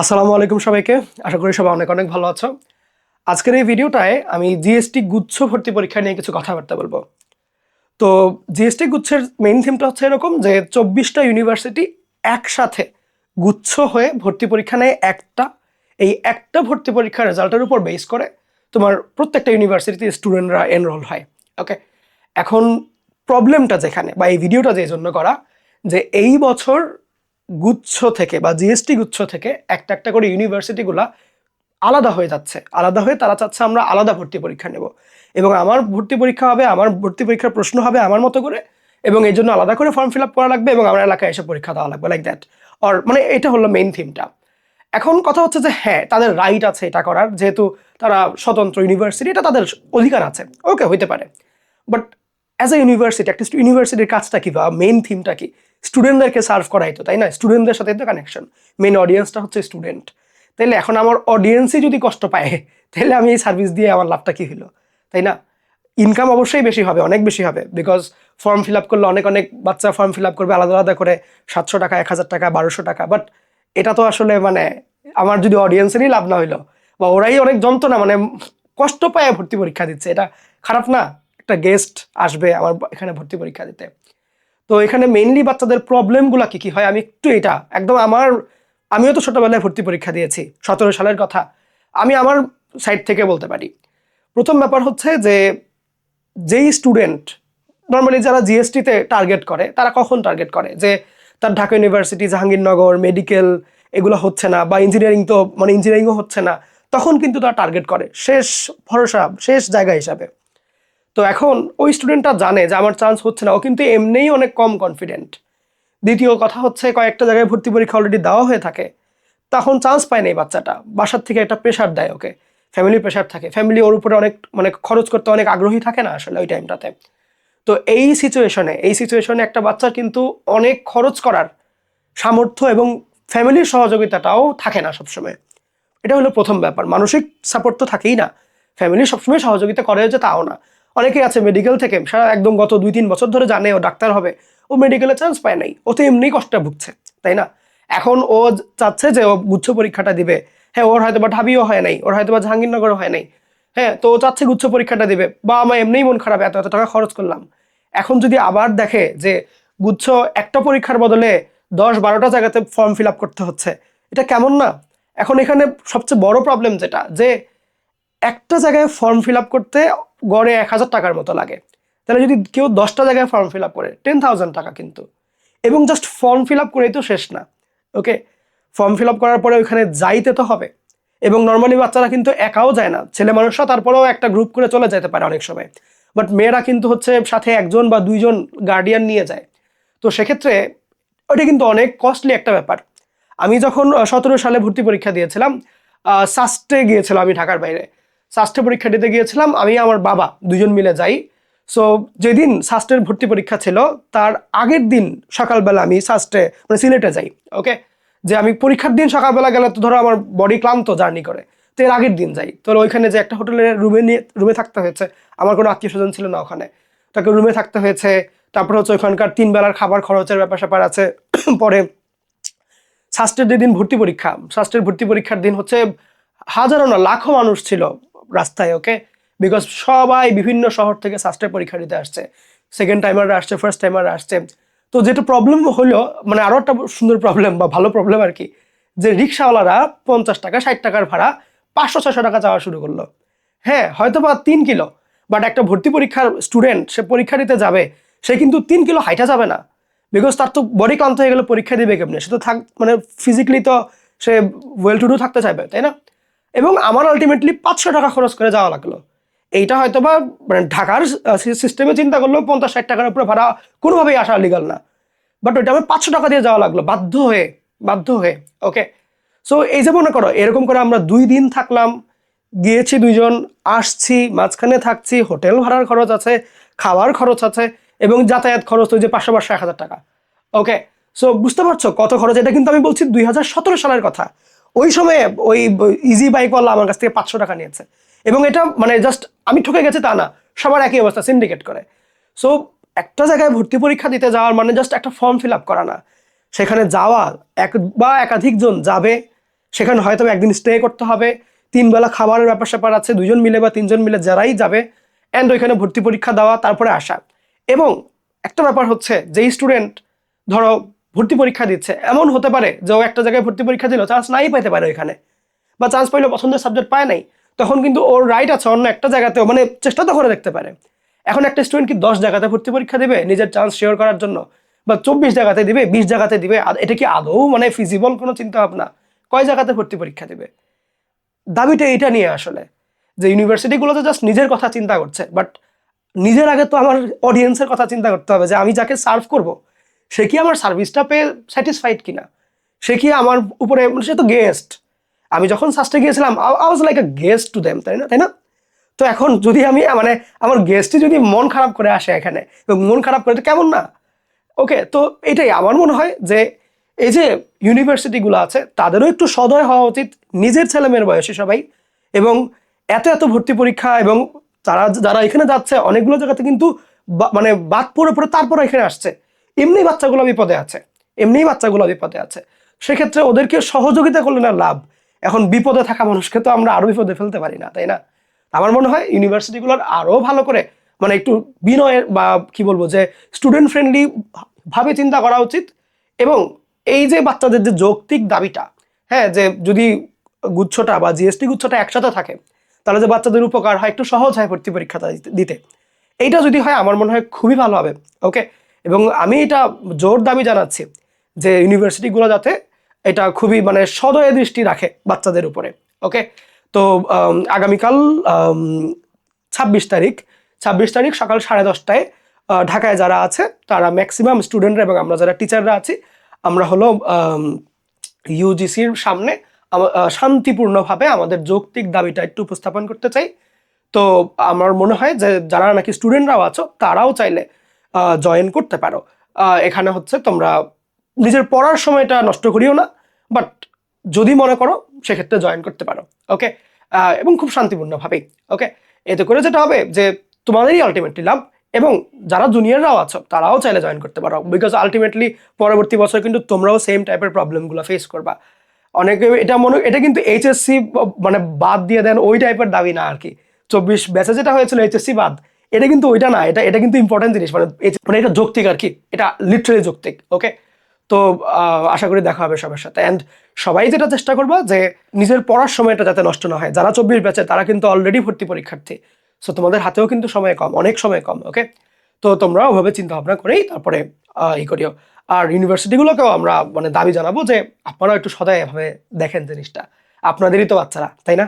আসসালামু আলাইকুম সবাইকে। আশা করি সবাই অনেক অনেক ভালো আছো। আজকের এই ভিডিওটায় আমি জিএসটি গুচ্ছ ভর্তি পরীক্ষা নিয়ে কিছু কথাবার্তা বলব। তো জিএসটি গুচ্ছের মেইন থিমটা হচ্ছে এরকম যে চব্বিশটা ইউনিভার্সিটি একসাথে গুচ্ছ হয়ে ভর্তি পরীক্ষা নেয় একটা। এই একটা ভর্তি পরীক্ষার রেজাল্টের উপর বেস করে তোমার প্রত্যেকটা ইউনিভার্সিটিতে স্টুডেন্টরা এনরোল হয়। ওকে এখন প্রবলেমটা যেখানে বা এই ভিডিওটা যে জন্য করা যে এই বছর গুচ্ছ থেকে বা জিএসটি গুচ্ছ থেকে একটা একটা করে ইউনিভার্সিটিগুলা আলাদা হয়ে যাচ্ছে। আলাদা হয়ে তারা চাচ্ছে আমরা আলাদা ভর্তি পরীক্ষা নেব। এবং আমার ভর্তি পরীক্ষা হবে, আমার ভর্তি পরীক্ষার প্রশ্ন হবে আমার মতো করে এবং এই জন্য আলাদা করে ফর্ম ফিল আপ করা লাগবে এবং আমার এলাকায় এসে পরীক্ষা দেওয়া লাগবে লাইক দ্যাট অর মানে এটা হলো মেইন থিমটা এখন কথা হচ্ছে যে হ্যাঁ তাদের রাইট আছে এটা করার, যেহেতু তারা স্বতন্ত্র ইউনিভার্সিটি এটা তাদের অধিকার আছে। ওকে হইতে পারে। বাট অ্যাজ এ ইউনিভার্সিটি একটা ইউনিভার্সিটির কাজটা কি বা মেইন থিমটা কি? স্টুডেন্টদেরকে সার্ভ করাই তো তাই না? স্টুডেন্টদের সাথে তো কানেকশন মেন অডিয়েন্সটা হচ্ছে স্টুডেন্ট তাইলে এখন আমার অডিয়েন্সই যদি কষ্ট পায় তাহলে আমি এই সার্ভিস দিয়ে আমার লাভটা কি হলো তাই না? ইনকাম অবশ্যই বেশি হবে, অনেক বেশি হবে। বিকজ ফর্ম ফিল আপ করলে অনেক অনেক বাচ্চা ফর্ম ফিল আপ করবে আলাদা আলাদা করে, সাতশো টাকা, এক হাজার টাকা, বারোশো টাকা। বাট এটা তো আসলে মানে আমার যদি অডিয়েন্সেরই লাভ না হইল, বা ওরাই অনেক যন্ত্রণা মানে কষ্ট পায় ভর্তি পরীক্ষা দিচ্ছে এটা খারাপ না, একটা গেস্ট আসবে আমার এখানে ভর্তি পরীক্ষা দিতে। তো এখানে মেইনলি বাচ্চাদের প্রবলেমগুলো কি কি হয়? আমি একটু এটা, একদম আমার, আমিও তো ছোটবেলায় ভর্তি পরীক্ষা দিয়েছি, সতেরো সালের কথা। আমি আমার সাইড থেকে বলতে পারি। প্রথম ব্যাপার হচ্ছে যে, যেই স্টুডেন্ট নর্মালি যারা জিএসটিতে টার্গেট করে, তারা কখন টার্গেট করে? যে, তার ঢাকা ইউনিভার্সিটি জাহাঙ্গীরনগর মেডিকেল এগুলো হচ্ছে না, বা ইঞ্জিনিয়ারিং তো মানে ইঞ্জিনিয়ারিংও হচ্ছে না, তখন কিন্তু তারা টার্গেট করে। শেষ ভরসা, শেষ জায়গা হিসাবে। তো এখন ওই স্টুডেন্টটা জানে যে আমার চান্স হচ্ছে না, ও কিন্তু এমনিই অনেক কম কনফিডেন্ট দ্বিতীয় কথা হচ্ছে, কয়েকটা জায়গায় ভর্তি পরীক্ষা অলরেডি দেওয়া হয়ে থাকে, তখন চান্স পায় না এই বাচ্চাটা। বাসার থেকে একটা প্রেশার দেয় ওকে। ফ্যামিলি প্রেশার থাকে। ফ্যামিলি ওর উপরে অনেক মানে খরচ করতে অনেক আগ্রহী থাকে না আসলে ওই টাইমটাতে তো এই সিচুয়েশনে এই সিচুয়েশনে একটা বাচ্চার কিন্তু অনেক খরচ করার সামর্থ্য এবং ফ্যামিলির সহযোগিতাটাও থাকে না সবসময়। এটা হলো প্রথম ব্যাপার। মানসিক সাপোর্ট তো থাকেই না। ফ্যামিলি সবসময় সহযোগিতা করে যে তাও না। অনেকেই আছে মেডিকেল থেকে, সারা একদম গত দুই তিন বছর ধরে জানে ও ডাক্তার হবে। ও মেডিকেলে চান্স পায় নাই। ও তো এমনি কষ্টে ভুগছে, তাই না? এখন ও চাচ্ছে যে ও গুচ্ছ পরীক্ষাটা দিবে। হ্যাঁ ওর হয়তো বা ঢাবিও হয় নাই, ওর হয়তো বা জাহাঙ্গীরনগরও হয় নাই। হ্যাঁ তো ও চাচ্ছে গুচ্ছ পরীক্ষাটা দিবে। বা আমার এমনিই মন খারাপ, এত এত টাকা খরচ করলাম। এখন যদি আবার দেখে যে গুচ্ছ একটা পরীক্ষার বদলে দশ বারোটা জায়গাতে ফর্ম ফিল করতে হচ্ছে, এটা কেমন না? এখন এখানে সবচেয়ে বড় প্রবলেম যেটা, যে একটা জায়গায় ফর্ম ফিল আপ করতে গড়ে এক হাজার টাকার মতো লাগে। তাহলে যদি কেউ দশটা জায়গায় ফর্ম ফিল আপ করে টেন থাউজেন্ড টাকা কিন্তু। এবং জাস্ট ফর্ম ফিল আপ করেই তো শেষ না। ওকে ফর্ম ফিল আপ করার পরে ওইখানে যাইতে তো হবে। এবং নর্মালি বাচ্চারা কিন্তু একাও যায় না। ছেলে মানুষরা তারপরেও একটা গ্রুপ করে চলে যেতে পারে অনেক সময়। বাট মেয়েরা কিন্তু হচ্ছে সাথে একজন বা দুইজন গার্ডিয়ান নিয়ে যায়। তো সেক্ষেত্রে ওটা কিন্তু অনেক কস্টলি একটা ব্যাপার। আমি যখন সতেরো সালে ভর্তি পরীক্ষা দিয়েছিলাম সাস্টে গিয়েছিলাম আমি ঢাকার বাইরে। সাস্টে পরীক্ষা দিতে গিয়েছিলাম, আমি আমার বাবা দুজন মিলে যাই। সো যেদিন সাস্টের ভর্তি পরীক্ষা ছিল, তার আগের দিন সকালবেলা আমি সাস্টে মানে সিলেটে যাই ওকে যে আমি পরীক্ষার দিন সকালবেলা গেলে তো ধরো আমার বডি ক্লান্ত জার্নি করে, তো এর আগের দিন যাই। তো ওইখানে যে একটা হোটেলের রুমে নিয়ে রুমে থাকতে হয়েছে, আমার কোনো আত্মীয় স্বজন ছিল না ওখানে। তাকে রুমে থাকতে হয়েছে, তারপর হচ্ছে ওখানকার তিন বেলার খাবার খরচের ব্যাপার স্যাপার আছে, পরে শাস্ত্রের যেদিন ভর্তি পরীক্ষা শাস্ত্রের ভর্তি পরীক্ষার দিন হচ্ছে হাজারো না, লাখো মানুষ ছিল। রাস্তায় ওকে বিকজ সবাই বিভিন্ন শহর থেকে শাস্ত্রের পরীক্ষা দিতে আসছে। সেকেন্ড টাইমাররা আসছে ফার্স্ট টাইমাররা আসছে। তো যেটা প্রবলেম হলো মানে আরও একটা সুন্দর প্রবলেম বা ভালো প্রবলেম আর কি, যে রিক্সাওয়ালারা পঞ্চাশ টাকা, ষাট টাকার ভাড়া পাঁচশো ছশো টাকা চাওয়া শুরু করল। হ্যাঁ হয়তো বা তিন কিলো বাট একটা ভর্তি পরীক্ষার স্টুডেন্ট সে পরীক্ষা দিতে যাবে, সে কিন্তু তিন কিলো হাইটা যাবে না। বিকজ তার তো বডি ক্লান্ত হয়ে গেলে পরীক্ষা দিবে কেমনি? সে তো থাক মানে ফিজিক্যালি তো সে ওয়েল টু ডু থাকতে চাইবে, তাই না? এবং আমার আলটিমেটলি পাঁচশো টাকা খরচ করে যাওয়া লাগল। এইটা হয়তো বা মানে ঢাকার সিস্টেমে চিন্তা করলেও পঞ্চাশ ষাট টাকার উপরে ভাড়া কোনোভাবেই আসা লিগাল না। বাট ওইটা আমার পাঁচশো টাকা দিয়ে যাওয়া লাগল। বাধ্য হয়ে বাধ্য হয়ে ওকে সো এই যে মনে করো, এরকম করে আমরা দুই দিন থাকলাম, গিয়েছি দুইজন, আসছি, মাঝখানে থাকছি, হোটেল ভাড়ার খরচ আছে, খাওয়ার খরচ আছে, এবং যাতায়াত খরচ ওই যে পাঁচশো পাঁচশো, এক হাজার টাকা ওকে সো বুঝতে পারছ কত খরচ? এটা কিন্তু আমি বলছি দুই হাজার সতেরো সালের কথা। ওই সময়ে ওই ইজি বাইকওয়ালা আমার কাছ থেকে পাঁচশো টাকা নিয়েছে। এবং এটা মানে জাস্ট আমি ঠকে গেছি তা না, সবার একই অবস্থা সিন্ডিকেট করে। সো একটা জায়গায় ভর্তি পরীক্ষা দিতে যাওয়ার মানে জাস্ট একটা ফর্ম ফিল আপ করা না। সেখানে যাওয়া, এক বা একাধিকজন যাবে, সেখানে হয়তো একদিন স্টে করতে হবে, তিন বেলা খাবারের ব্যাপার স্যাপার আছে, দুজন মিলে বা তিনজন মিলে যারাই যাবে অ্যান্ড ওইখানে ভর্তি পরীক্ষা দেওয়া, তারপরে আসা। এবং একটা ব্যাপার হচ্ছে, যেই স্টুডেন্ট ধরো ভর্তি পরীক্ষা দিচ্ছে। এমন হতে পারে যে ও একটা জায়গায় ভর্তি পরীক্ষা দিল চান্স নাই পাইতে পারে ওইখানে। বা চান্স পাইলে পছন্দের সাবজেক্ট পায় নাই। তখন কিন্তু ওর রাইট আছে অন্য একটা জায়গাতেও মানে চেষ্টা তো করে দেখতে পারে। এখন একটা স্টুডেন্ট কি দশ জায়গাতে ভর্তি পরীক্ষা দেবে নিজের চান্স শেয়ার করার জন্য? বা চব্বিশ জায়গাতে দিবে, বিশ জায়গাতে দিবে? এটা কি আদৌ মানে ফিজিবল কোনো চিন্তা ভাবনা কয় জায়গাতে ভর্তি পরীক্ষা দিবে? দাবিটা এটা নিয়ে আসলে, যে ইউনিভার্সিটিগুলোতে জাস্ট নিজের কথা চিন্তা করছে। বাট নিজের আগে তো আমার অডিয়েন্সের কথা চিন্তা করতে হবে যে আমি যাকে সার্ভ করব সে কি আমার সার্ভিসটা পেয়ে স্যাটিসফাইড কিনা? সে কি আমার উপরে মানে সে তো গেস্ট আমি যখন সাস্টে গিয়েছিলাম I was like a guest to them তাই না? তাই না? তো এখন যদি আমি মানে আমার গেস্টই যদি মন খারাপ করে আসে এখানে মন খারাপ করে তো কেমন না? ওকে তো এটাই আমার মনে হয় যে, এই যে ইউনিভার্সিটিগুলো আছে, তাদেরও একটু সদয় হওয়া উচিত, নিজের ছেলেমেয়ের বয়সে সবাই, এবং এত এত ভর্তি পরীক্ষা, এবং তারা, যারা এখানে যাচ্ছে, অনেকগুলো জায়গাতে কিন্তু মানে বাদ পড়ে পড়ে তারপর এখানে আসছে। এমনি বাচ্চাগুলো বিপদে আছে, এমনিই বাচ্চাগুলো বিপদে আছে। সেক্ষেত্রে ওদেরকে সহযোগিতা করলে না লাভ। এখন বিপদে থাকা মানুষকে তো আমরা আরও বিপদে ফেলতে পারি না, তাই না? আমার মনে হয় ইউনিভার্সিটিগুলোর আরও ভালো করে মানে একটু বিনয়ের বা কি বলব যে স্টুডেন্ট ফ্রেন্ডলি ভাবে চিন্তা করা উচিত এবং এই যে বাচ্চাদের যে যৌক্তিক দাবিটা হ্যাঁ যে যদি গুচ্ছটা বা জিএসটি গুচ্ছটা একসাথে থাকে, তাহলে যে বাচ্চাদের উপকার হয়, একটু সহজ হয় ভর্তি পরীক্ষাটা দিতে। এইটা যদি হয়, আমার মনে হয় খুবই ভালো হবে ওকে এবং আমি এটা জোর দাবি জানাচ্ছি যে ইউনিভার্সিটিগুলো যাতে এটা খুবই মানে সদয় দৃষ্টি রাখে বাচ্চাদের উপরে, ওকে? তো আগামীকাল ছাব্বিশ তারিখ ছাব্বিশ তারিখ সকাল সাড়ে দশটায় ঢাকায় যারা আছে তারা ম্যাক্সিমাম স্টুডেন্টরা এবং আমরা যারা টিচাররা আছি, আমরা হলো ইউজিসির সামনে শান্তিপূর্ণভাবে আমাদের যৌক্তিক দাবিটা একটু উপস্থাপন করতে চাই। তো, আমার মনে হয় যে যারা নাকি স্টুডেন্টরাও আছো তারাও চাইলে জয়েন করতে পারো। এখানে হচ্ছে তোমরা নিজের পড়ার সময়টা নষ্ট করিও না বাট যদি মনে করো সেক্ষেত্রে জয়েন করতে পারো ওকে এবং খুব শান্তিপূর্ণভাবেই ওকে এতে করে যেটা হবে যে তোমাদেরই আলটিমেটলি লাভ, এবং যারা জুনিয়ররাও আছো, তারাও চাইলে জয়েন করতে পারো বিকজ আলটিমেটলি পরবর্তী বছর কিন্তু তোমরাও সেম টাইপের প্রবলেমগুলো ফেস করবা। অনেকে এটা মনে, এটা কিন্তু এইচএসসি মানে বাদ দিয়ে দেন, ওই টাইপের দাবি না আর কি। চব্বিশ ব্যাচে যেটা হয়েছিল এইচএসসি বাদ এটা কিন্তু ওইটা না, এটা এটা কিন্তু ইম্পর্টেন্ট জিনিস মানে মানে এটা যৌক্তিক আর কি, এটা লিটারেলি যৌক্তিক ওকে তো আশা করি দেখা হবে সবার সাথে অ্যান্ড সবাই যেটা চেষ্টা করব যে নিজের পড়ার সময়টা যাতে নষ্ট না হয়, যারা চব্বিশ ব্যাচে তারা কিন্তু অলরেডি ভর্তি পরীক্ষার্থী সো তোমাদের হাতেও কিন্তু সময় কম, অনেক সময় কম ওকে তো তোমরা ওভাবে চিন্তা ভাবনা করেই তারপরে ই করিও, আর ইউনিভার্সিটিগুলোকেও আমরা মানে দাবি জানাব যে আপনারা একটু সদাই এভাবে দেখেন জিনিসটা, আপনাদেরই তো বাচ্চারা, তাই না?